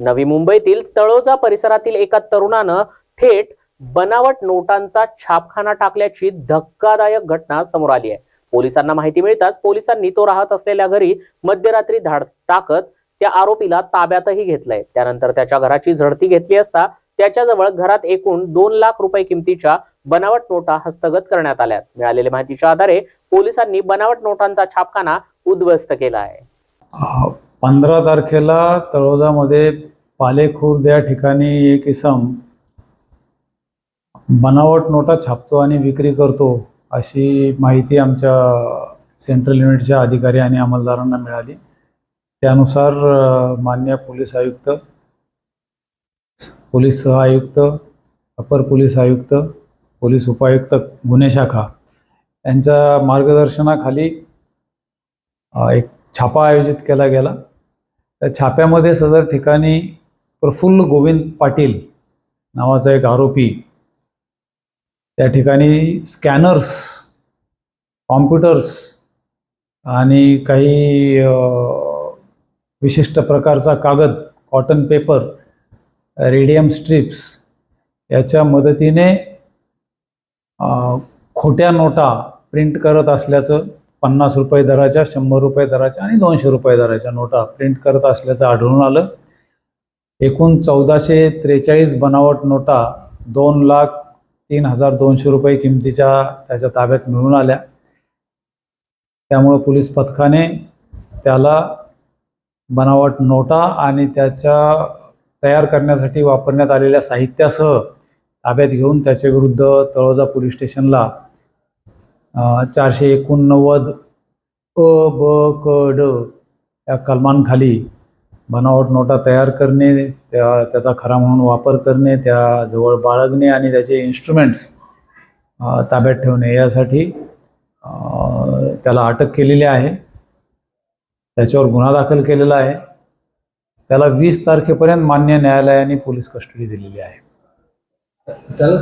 नवी मुंबईतील तळोजा परिसरातील एका तरुणानं थेट बनावट नोटांचा छापखाना टाकल्याची धक्कादायक घटना समोर आली आहे. पोलिसांना माहिती मिळताच पोलिसांनी तो राहत असलेल्या घरी मध्यरात्री धाड टाकत त्या आरोपीला ताब्यातही घेतलंय. त्यानंतर त्याच्या घराची झडती घेतली असता त्याच्याजवळ घरात एकूण दोन लाख रुपये किमतीच्या बनावट नोटा हस्तगत करण्यात आल्या मिळालेल्या माहितीच्या आधारे पोलिसांनी बनावट नोटांचा छापखाना उद्ध्वस्त केला आहे. पंधरा तारखेला तळोजामध्ये पालेखुर्द या ठिकाणी एक इसम बनावट नोटा छापतो आणि विक्री करतो अशी माहिती आमच्या सेंट्रल युनिटच्या अधिकारी आणि अंमलदारांना मिळाली. त्यानुसार मान्य पोलीस आयुक्त पोलीस सहआयुक्त अपर पोलीस आयुक्त पोलीस उपायुक्त गुन्हे शाखा यांच्या मार्गदर्शनाखाली एक छापा आयोजित केला गेला. त्या छाप्यामध्ये सदर ठिकाणी प्रफुल्ल गोविंद पाटील नावाचा एक आरोपी त्या ठिकाणी स्कॅनर्स कॉम्प्युटर्स आणि काही विशिष्ट प्रकारचा कागद कॉटन पेपर रेडियम स्ट्रिप्स याच्या मदतीने खोट्या नोटा प्रिंट करत असल्याचं पन्नास रुपये दराच्या शंभर रुपये दराच्या आणि दोनशे रुपये दराच्या नोटा प्रिंट करत असल्याचं आढळून आलं. एकूण चौदाशे त्रेचाळीस बनावट नोटा दोन लाख तीन हजार दोनशे रुपये किमतीच्या त्याच्या ताब्यात मिळून आल्या. त्यामुळं पोलीस पथकाने त्याला बनावट नोटा आणि त्याच्या तयार करण्यासाठी वापरण्यात आलेल्या साहित्यासह ताब्यात घेऊन त्याच्या विरुद्ध तळोजा पोलीस स्टेशनला चारशे एकोणनव्वद अ ब क ड या कलमांखाली बनावट नोटा तयार करणे त्या त्याचा खरा म्हणून वापर करणे त्याजवळ बाळगणे आणि त्याचे इन्स्ट्रुमेंट्स ताब्यात ठेवणे यासाठी त्याला अटक केलेली आहे. त्याच्यावर गुन्हा दाखल केलेला आहे. त्याला वीस तारखेपर्यंत मान्य न्यायालयाने पोलीस कस्टडी दिलेली आहे. त्याला